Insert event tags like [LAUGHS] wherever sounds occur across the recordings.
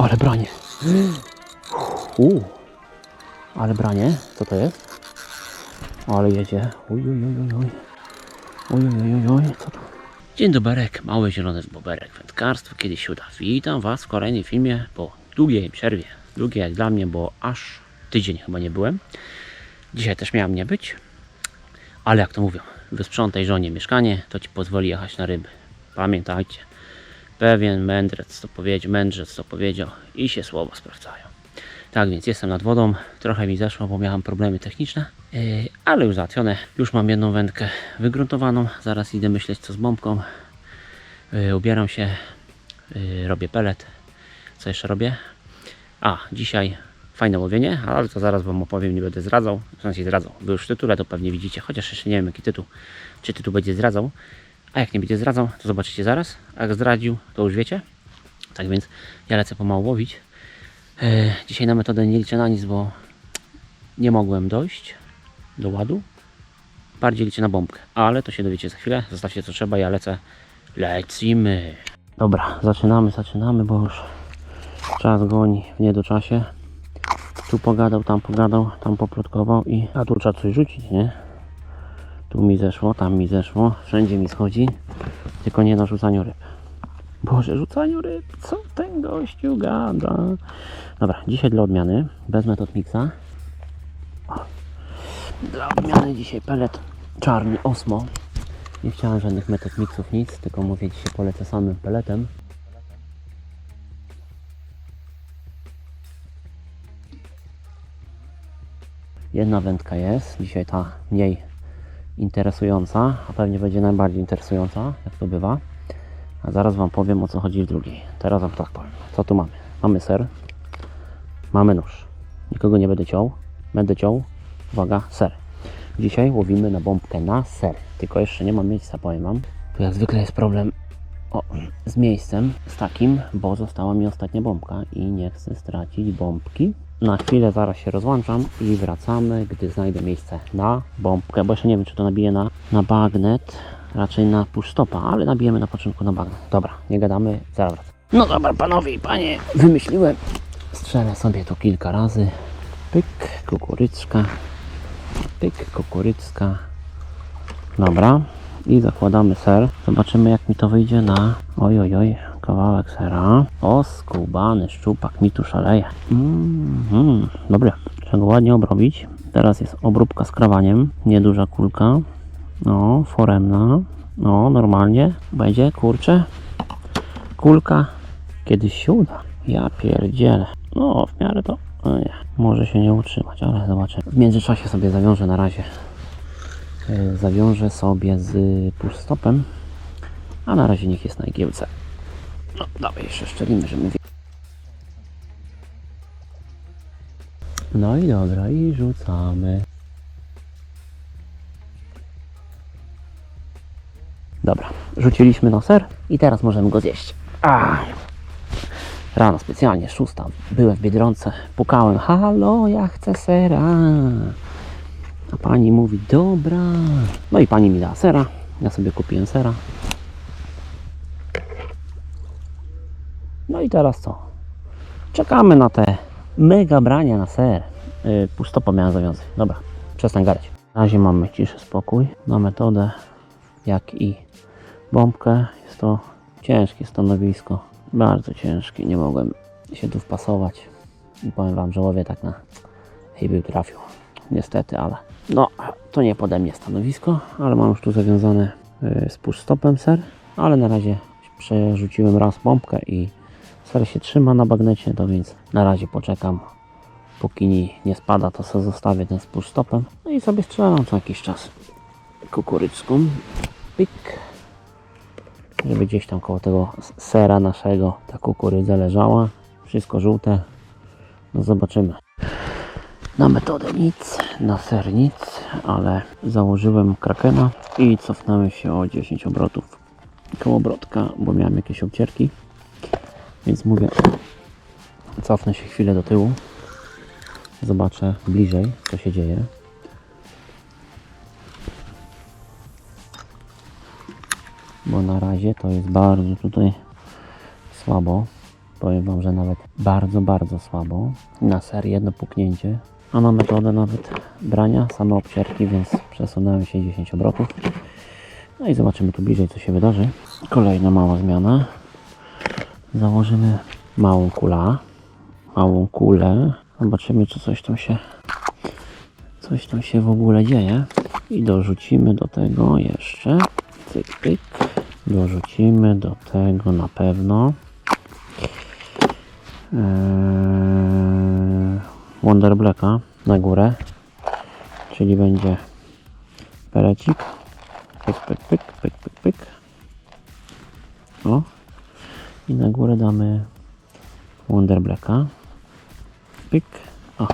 Ale branie. Uuu. Ale branie. Co to jest? Ale jedzie. Uj, uj, uj, uj, uj. Uj, uj, uj. Co to? Dzień doberek, mały zielony boberek, wędkarstwo kiedyś się uda. Witam Was w kolejnym filmie po długiej przerwie. Długie jak dla mnie, bo aż tydzień chyba nie byłem. Dzisiaj też miałem nie być. Ale jak to mówią, wysprzątaj żonie mieszkanie, to Ci pozwoli jechać na ryby. Pamiętajcie, pewien mędrec to powiedział, mędrzec to powiedział i się słowa sprawdzają. Tak więc jestem nad wodą, trochę mi zeszło, bo miałem problemy techniczne, yy, ale już załatwione. Już mam jedną wędkę wygruntowaną, zaraz idę myśleć co z bombką. Yy, ubieram się, yy, robię pelet. Co jeszcze robię? A, dzisiaj fajne łowienie, ale to zaraz Wam opowiem, nie będę zdradzał. W sensie zdradzał, bo już w tytule to pewnie widzicie, chociaż jeszcze nie wiem jaki tytuł, czy tytuł będzie zdradzał. A jak nie będzie zdradzał, to zobaczycie zaraz. Jak zdradził, to już wiecie. Tak więc ja lecę pomału łowić. E, dzisiaj na metodę nie liczę na nic, bo nie mogłem dojść do ładu. Bardziej liczę na bombkę, ale to się dowiecie za chwilę. Zostawcie co trzeba, ja lecę. Lecimy. Dobra, zaczynamy, zaczynamy, bo już czas goni w niedoczasie. Tu pogadał, tam pogadał, tam poplotkował i a tu trzeba coś rzucić, nie? Tu mi zeszło, tam mi zeszło, wszędzie mi schodzi, tylko nie na rzucaniu ryb. Boże, rzucaniu ryb, co ten gościu gada? Dobra, dzisiaj dla odmiany, bez metod. O. Dla odmiany dzisiaj pelet czarny Osmo. Nie chciałem żadnych metod mixów, nic, tylko mówię dzisiaj polecę samym peletem. Jedna wędka jest, dzisiaj ta mniej interesująca, a pewnie będzie najbardziej interesująca, jak to bywa. A zaraz Wam powiem o co chodzi w drugiej. Teraz Wam tak powiem. Co tu mamy? Mamy ser, mamy nóż. Nikogo nie będę ciął, będę ciął. Uwaga, ser. Dzisiaj łowimy na bombkę na ser. Tylko jeszcze nie mam miejsca, powiem Wam. Tu jak zwykle jest problem o, z miejscem, z takim, bo została mi ostatnia bombka i nie chcę stracić bombki. Na chwilę zaraz się rozłączam i wracamy, gdy znajdę miejsce na bombkę, bo jeszcze nie wiem, czy to nabiję na, na bagnet, raczej na pushstopa, ale nabijemy na początku na bagnet. Dobra, nie gadamy, zaraz wracam. No dobra, panowie i panie, wymyśliłem. Strzelę sobie tu kilka razy. Pyk, kukurydzka, pyk, kukurydzka. Dobra, i zakładamy ser. Zobaczymy jak mi to wyjdzie na... Oj, oj, oj, kawałek sera. O, skubany szczupak mi tu szaleje. Mm, mm, dobra, trzeba go ładnie obrobić. Teraz jest obróbka z krawaniem. Nieduża kulka. No, foremna. No, normalnie. Będzie, kurczę. Kulka. Kiedyś się uda. Ja pierdzielę. No, w miarę to... O nie, może się nie utrzymać, ale zobaczymy. W międzyczasie sobie zawiążę na razie e, zawiążę sobie z pushstopem, a na razie niech jest na igiełce. No, dawaj jeszcze szczelimy, żeby... No i dobra, i rzucamy. Dobra, rzuciliśmy na ser i teraz możemy go zjeść. A. Rano specjalnie, szósta, byłem w Biedronce, pukałem, halo, ja chcę sera. A pani mówi, dobra. No i pani mi dała sera. Ja sobie kupiłem sera. No i teraz co? Czekamy na te mega brania na ser. Yy, pustopa miałem zawiązać. Dobra, przestań gadać. Na razie mamy ciszę, spokój. Na metodę, jak i bombkę. Jest to ciężkie stanowisko. Bardzo ciężkie. Nie mogłem się tu wpasować. I powiem Wam, że łowię tak na był trafił. Niestety, ale no, to nie pode mnie stanowisko, ale mam już tu zawiązane y, z push-stopem ser, ale na razie przerzuciłem raz bombkę i ser się trzyma na bagnecie, to więc na razie poczekam, póki nie, spada, to sobie zostawię ten z push-stopem, no i sobie strzelam co jakiś czas kukurydzką, pik, żeby gdzieś tam koło tego sera naszego ta kukurydza leżała, wszystko żółte, no zobaczymy. Na metodę nic, na ser nic, ale założyłem krakena i cofnąłem się o 10 obrotów koło obrotka, bo miałem jakieś obcierki. Więc mówię, cofnę się chwilę do tyłu. Zobaczę bliżej, co się dzieje. Bo na razie to jest bardzo tutaj słabo. Powiem Wam, że nawet bardzo, bardzo słabo. Na ser jedno puknięcie. A na metodę nawet brania, same obcierki, więc przesunąłem się 10 obrotów. No i zobaczymy tu bliżej, co się wydarzy. Kolejna mała zmiana. Założymy małą kulę. Małą kulę. Zobaczymy, czy coś tam się coś tam się w ogóle dzieje. I dorzucimy do tego jeszcze cyk, cyk. Dorzucimy do tego na pewno eee, Wonder Blacka na górę. Czyli będzie perecik. Pyk, pyk, pyk, pyk, pyk, pyk. O. I na górę damy Wonder Blacka. Pyk. O.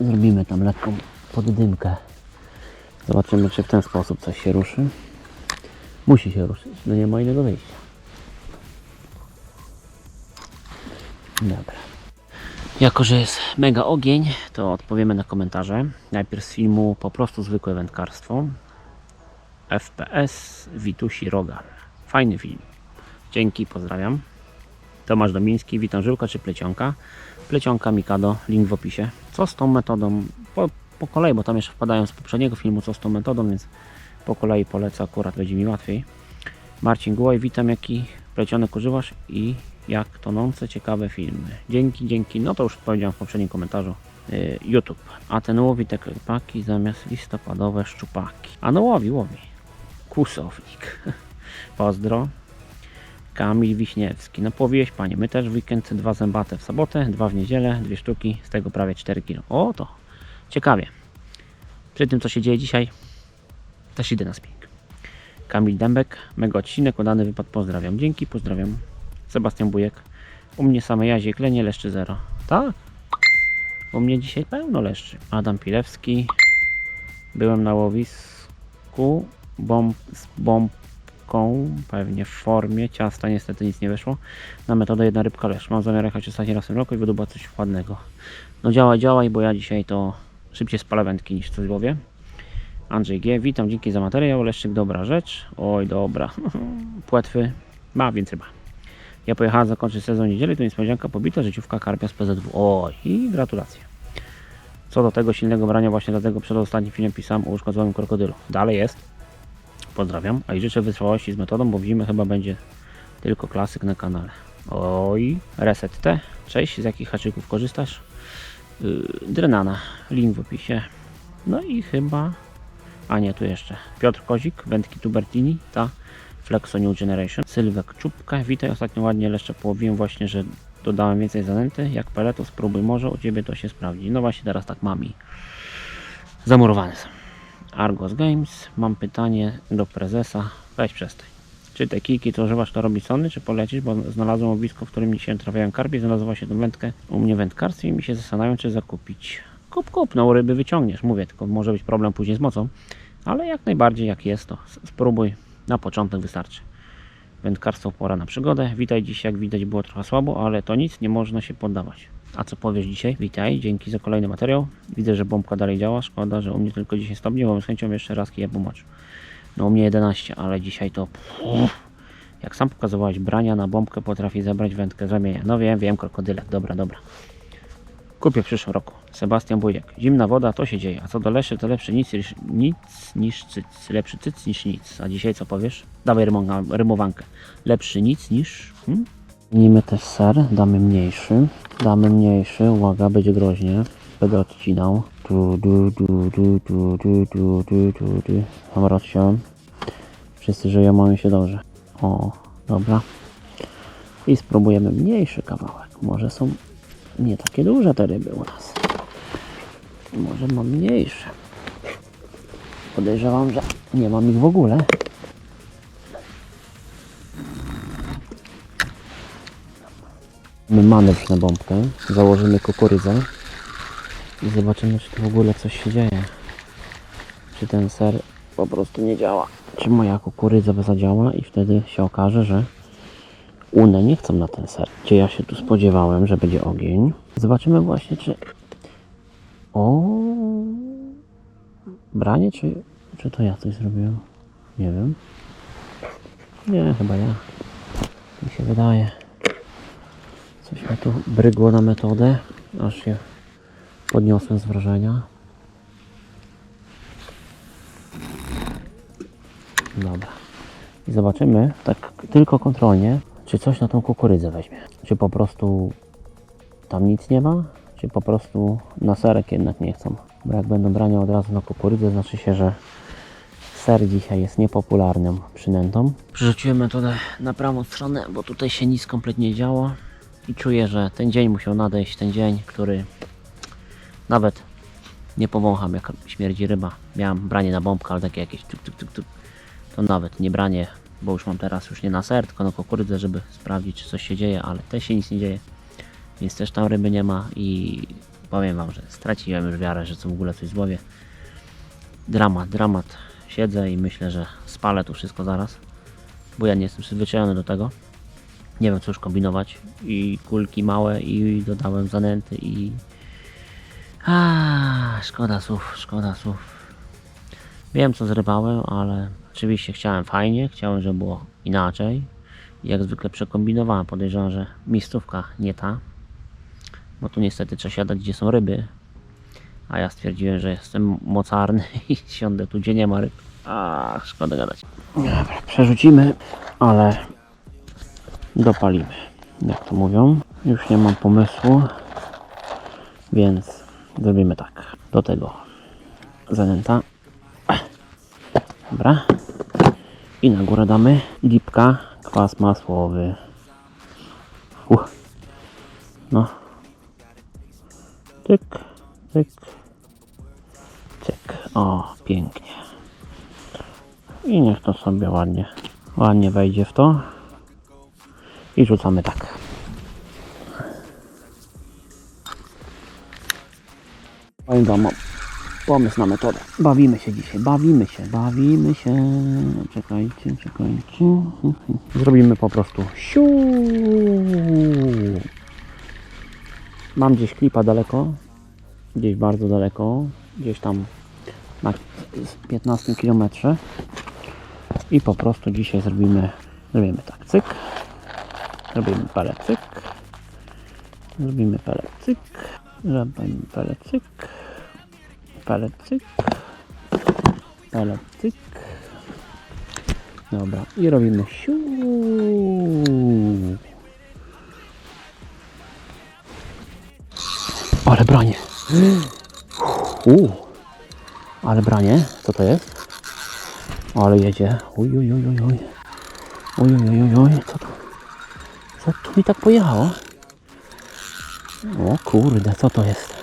Zrobimy tam lekką poddymkę. Zobaczymy, czy w ten sposób coś się ruszy. Musi się ruszyć, no nie ma innego wyjścia. Dobra. Jako, że jest mega ogień, to odpowiemy na komentarze. Najpierw z filmu po prostu zwykłe wędkarstwo. FPS Witusi Rogal. Fajny film. Dzięki, pozdrawiam. Tomasz Domiński, witam żyłka czy plecionka. Plecionka Mikado, link w opisie. Co z tą metodą? Po, po kolei, bo tam jeszcze wpadają z poprzedniego filmu, co z tą metodą, więc po kolei polecę, akurat będzie mi łatwiej. Marcin Głoj, witam, jaki plecionek używasz i jak tonące ciekawe filmy. Dzięki, dzięki. No to już powiedziałem w poprzednim komentarzu. Yy, YouTube. A ten łowi te krepaki zamiast listopadowe szczupaki. A no łowi, łowi. Kusownik. [LAUGHS] Pozdro. Kamil Wiśniewski. No powiesz panie, my też w weekend dwa zębate w sobotę, dwa w niedzielę, dwie sztuki, z tego prawie 4 kg. O to ciekawie. Przy tym co się dzieje dzisiaj, też idę na spinning. Kamil Dębek, mega odcinek, udany wypad, pozdrawiam. Dzięki, pozdrawiam. Sebastian Bujek. U mnie same jazie, klenie, leszczy zero. Tak. U mnie dzisiaj pełno leszczy. Adam Pilewski. Byłem na łowisku bomb, z bombką, pewnie w formie ciasta, niestety nic nie wyszło. Na metodę jedna rybka leszcz. Mam zamiar jechać ostatni raz w tym roku i wydobać coś ładnego. No działaj, działaj, bo ja dzisiaj to szybciej spalę wędki niż coś łowię. Andrzej G. Witam, dzięki za materiał. Leszczyk, dobra rzecz. Oj, dobra. [LAUGHS] Płetwy. Ma, więc chyba. Ja pojechałem zakończyć sezon niedzieli, to niespodzianka pobita życiówka karpia z PZW. Oj, i gratulacje. Co do tego silnego brania, właśnie dlatego przed ostatnim filmem pisałem o uszkodzonym krokodylu. Dalej jest. Pozdrawiam. A i życzę wytrwałości z metodą, bo w zimę chyba będzie tylko klasyk na kanale. Oj, Reset T. Cześć, z jakich haczyków korzystasz? Yy, Drenana. Link w opisie. No i chyba a nie, tu jeszcze Piotr Kozik, wędki Tubertini, ta Flexo New Generation, Sylwek Czubka, witaj, ostatnio ładnie jeszcze połowiłem właśnie, że dodałem więcej zanęty, jak peletu, spróbuj może, u Ciebie to się sprawdzi. No właśnie teraz tak mam i zamurowane są. Argos Games, mam pytanie do prezesa, weź przestań. Czy te kijki, co używasz, to robi Sony, czy polecisz, bo znalazłem łowisko, w którym się trafiają karpie, znalazła się tą wędkę u mnie wędkarstwie i mi się zastanawiam, czy zakupić. Kup, kup, no ryby wyciągniesz, mówię, tylko może być problem później z mocą, ale jak najbardziej jak jest, to spróbuj, na początek wystarczy. Wędkarstwo pora na przygodę. Witaj dziś, jak widać było trochę słabo, ale to nic, nie można się poddawać. A co powiesz dzisiaj? Witaj, dzięki za kolejny materiał. Widzę, że bombka dalej działa, szkoda, że u mnie tylko 10 stopni, bo z chęcią jeszcze raz kija pomocz. No u mnie 11, ale dzisiaj to... Jak sam pokazywałeś, brania na bombkę potrafi zebrać wędkę z ramienia. No wiem, wiem, krokodylek, dobra, dobra. Kupię w przyszłym roku. Sebastian Bujek. Zimna woda, to się dzieje. A co do leszy, to lepszy nic, nic niż cyc. Lepszy cyc niż nic. A dzisiaj co powiesz? Dawaj rymowa- rymowankę. Lepszy nic niż... Hmm? Zmienimy też ser, damy mniejszy. Damy mniejszy, uwaga, będzie groźnie. Będę odcinał. Du, du, du, du, du, du, du, du, du. Dobra, odciąłem. Wszyscy żyją, mamy się dobrze. O, dobra. I spróbujemy mniejszy kawałek. Może są nie takie duże te ryby u nas. Może mam mniejsze. Podejrzewam, że nie mam ich w ogóle. My manewr na bombkę. Założymy kukurydzę. I zobaczymy, czy tu w ogóle coś się dzieje. Czy ten ser po prostu nie działa. Czy moja kukurydza zadziała i wtedy się okaże, że one nie chcą na ten ser. Gdzie ja się tu spodziewałem, że będzie ogień. Zobaczymy właśnie, czy... O, Branie, czy, czy to ja coś zrobiłem? Nie wiem. Nie, chyba ja. Mi się wydaje. Coś mi tu brygło na metodę, aż się podniosłem z wrażenia. Dobra. I zobaczymy, tak tylko kontrolnie, czy coś na tą kukurydzę weźmie. Czy po prostu tam nic nie ma, czy po prostu na serek jednak nie chcą. Bo jak będą brania od razu na kukurydzę, znaczy się, że ser dzisiaj jest niepopularną przynętą. Przerzuciłem metodę na prawą stronę, bo tutaj się nic kompletnie nie działo i czuję, że ten dzień musiał nadejść, ten dzień, który nawet nie powącham jak śmierdzi ryba. Miałem branie na bombkę, ale takie jakieś tuk, tuk, tuk, tuk. To nawet nie branie, bo już mam teraz już nie na ser, tylko na kukurydzę, żeby sprawdzić, czy coś się dzieje, ale też się nic nie dzieje. Więc też tam ryby nie ma i powiem Wam, że straciłem już wiarę, że co w ogóle coś złowię. Dramat, dramat. Siedzę i myślę, że spalę tu wszystko zaraz, bo ja nie jestem przyzwyczajony do tego. Nie wiem co już kombinować. I kulki małe i dodałem zanęty i... A, szkoda słów, szkoda słów. Wiem co zrywałem, ale oczywiście chciałem fajnie, chciałem, żeby było inaczej. Jak zwykle przekombinowałem, podejrzewam, że miejscówka nie ta. Bo tu niestety trzeba siadać, gdzie są ryby. A ja stwierdziłem, że jestem mocarny [LAUGHS] i siądę tu, gdzie nie ma ryb. A, szkoda gadać. Dobra, przerzucimy, ale dopalimy. Jak to mówią. Już nie mam pomysłu, więc zrobimy tak. Do tego zanęta. Dobra. I na górę damy lipka, kwas masłowy. Uch. No. Tyk, tyk, tyk. O, pięknie. I niech to sobie ładnie, ładnie wejdzie w to. I rzucamy tak. Mam pomysł na metodę. Bawimy się dzisiaj, bawimy się, bawimy się. Czekajcie, czekajcie. Zrobimy po prostu siu. Mam gdzieś klipa daleko, gdzieś bardzo daleko, gdzieś tam na 15 km. I po prostu dzisiaj zrobimy, zrobimy tak, cyk. Zrobimy pelet, cyk. Zrobimy pelet, cyk. Zrobimy pelet, cyk. Pelet, cyk. Pelet, cyk. Dobra, i robimy siu. Ale branie. [GASPS] Uuu. Ale branie, co to jest? Ale jedzie. Uj, uj, uj, uj, uj. Uj, uj, uj, uj. Co tu? Co tu mi tak pojechało? O kurde, co to jest?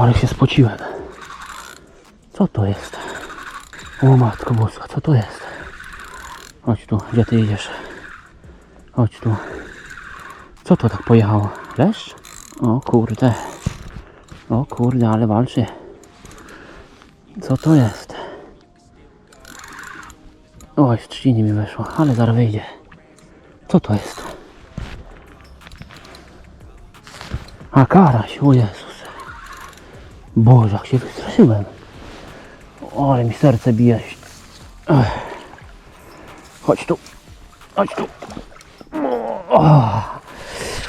Ale się spociłem. Co to jest? O matko boska, co to jest? Chodź tu, gdzie ty jedziesz? Chodź tu. Co to tak pojechało? Leszcz? O kurde. O kurde, ale walczy. Co to jest? Oj, w trzcinie mi weszło, ale zaraz wyjdzie. Co to jest? A karaś, o Jezus. Boże, jak się wystraszyłem. O, ale mi serce bije. Ech. Chodź tu. Chodź tu.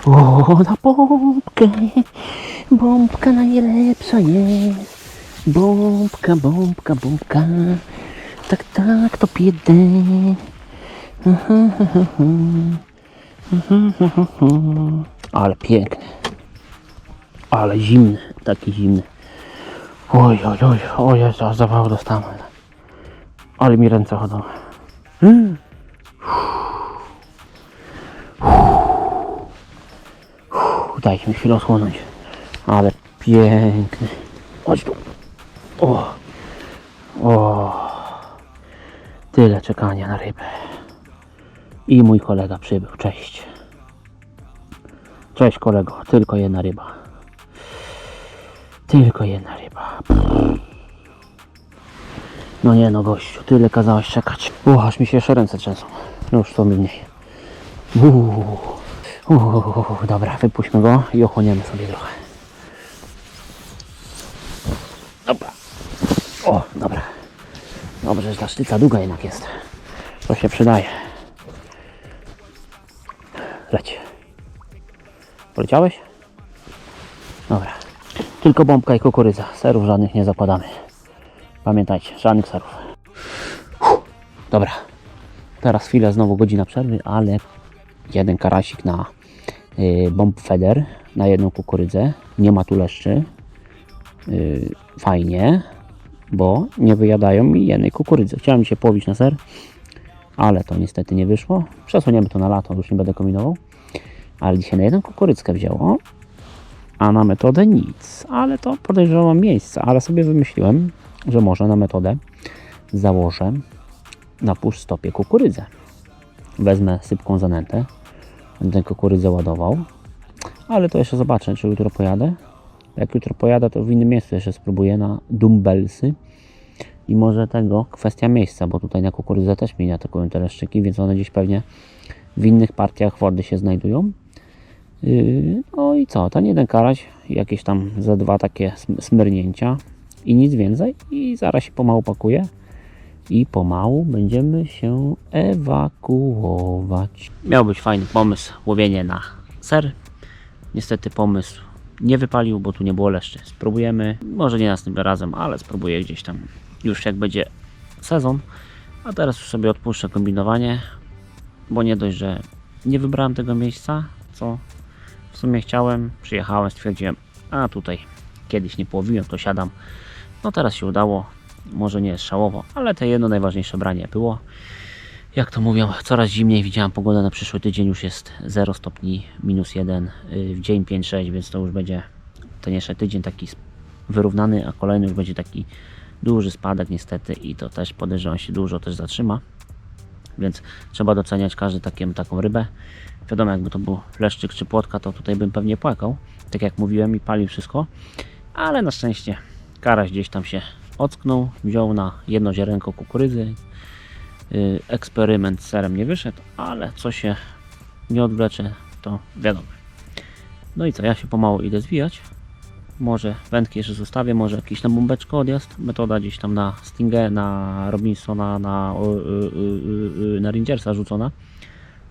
O, na bombkę. Bombka najlepsza jest. Bombka, bombka, bombka. Tak, tak, to piedę. Ale piękny. Ale zimny, taki zimny. Oj, oj, oj, o Jezu, aż zawał dostałem. Ale mi ręce chodzą. Mm. Dajcie mi chwilę osłonąć. Ale piękny. Chodź tu. O. O. Tyle czekania na rybę. I mój kolega przybył. Cześć. Cześć kolego. Tylko jedna ryba. Tylko jedna ryba. No nie no gościu, tyle kazałaś czekać. Uch, mi się jeszcze ręce trzęsą. No już to mniej. Dobra, wypuśćmy go i ochłoniemy sobie trochę. Dobra. O, dobra. Dobrze, że ta sztyca długa jednak jest. To się przydaje. Leć. Poleciałeś? Dobra. Tylko bombka i kukurydza. Serów żadnych nie zakładamy. Pamiętajcie, żadnych serów. Uff, Dobra. Teraz chwilę, znowu godzina przerwy, ale jeden karasik na y, bomb feeder, na jedną kukurydzę. Nie ma tu leszczy. Y, fajnie, bo nie wyjadają mi jednej kukurydzy. Chciałem się połowić na ser, ale to niestety nie wyszło. Przesuniemy to na lato, już nie będę kombinował. Ale dzisiaj na jedną kukurydzkę wzięło, a na metodę nic. Ale to podejrzewam miejsce, ale sobie wymyśliłem, że może na metodę założę na stopie kukurydzę. Wezmę sypką zanętę, będę kukurydzę ładował, ale to jeszcze zobaczę, czy jutro pojadę. Jak jutro pojadę, to w innym miejscu jeszcze spróbuję na dumbbellsy. I może tego kwestia miejsca, bo tutaj na kukurydzę też mnie nie atakują te leszczyki, więc one gdzieś pewnie w innych partiach wody się znajdują. Yy, No i co, ten jeden karaś, jakieś tam ze dwa takie sm- smyrnięcia i nic więcej. I zaraz się pomału pakuje i pomału będziemy się ewakuować. Miał być fajny pomysł, łowienie na ser. Niestety pomysł nie wypalił, bo tu nie było leszczy. Spróbujemy, może nie następnym razem, ale spróbuję gdzieś tam już jak będzie sezon. A teraz już sobie odpuszczę kombinowanie, bo nie dość, że nie wybrałem tego miejsca, co sumie chciałem, przyjechałem, stwierdziłem, a tutaj kiedyś nie połowiłem, to siadam. No teraz się udało, może nie jest szałowo, ale te jedno najważniejsze branie było. Jak to mówią, coraz zimniej widziałem pogodę na przyszły tydzień, już jest 0 stopni, minus 1, yy, w dzień 5-6, więc to już będzie ten jeszcze tydzień taki wyrównany, a kolejny już będzie taki duży spadek niestety i to też podejrzewam się dużo też zatrzyma. Więc trzeba doceniać każdy taką, rybę. Wiadomo, jakby to był leszczyk czy płotka, to tutaj bym pewnie płakał. Tak jak mówiłem i palił wszystko. Ale na szczęście karaś gdzieś tam się ocknął, wziął na jedno ziarenko kukurydzy. Yy, Eksperyment z serem nie wyszedł, ale co się nie odwlecze, to wiadomo. No i co, ja się pomału idę zwijać. Może wędki jeszcze zostawię, może jakiś na bombeczkę odjazd. Metoda gdzieś tam na Stingę, na Robinsona, na, y, y, y, na Rangersa rzucona.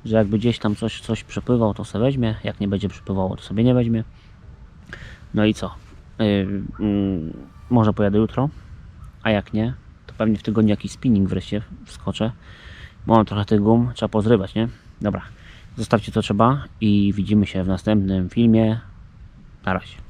Że jakby gdzieś tam coś, coś przepływał, to sobie weźmie. Jak nie będzie przepływało, to sobie nie weźmie. No i co? Mm, może pojadę jutro, a jak nie, to pewnie w tygodniu jakiś spinning wreszcie wskoczę. Mam trochę tych gum, trzeba pozrywać, nie? Dobra, zostawcie co trzeba i widzimy się w następnym filmie. Na razie.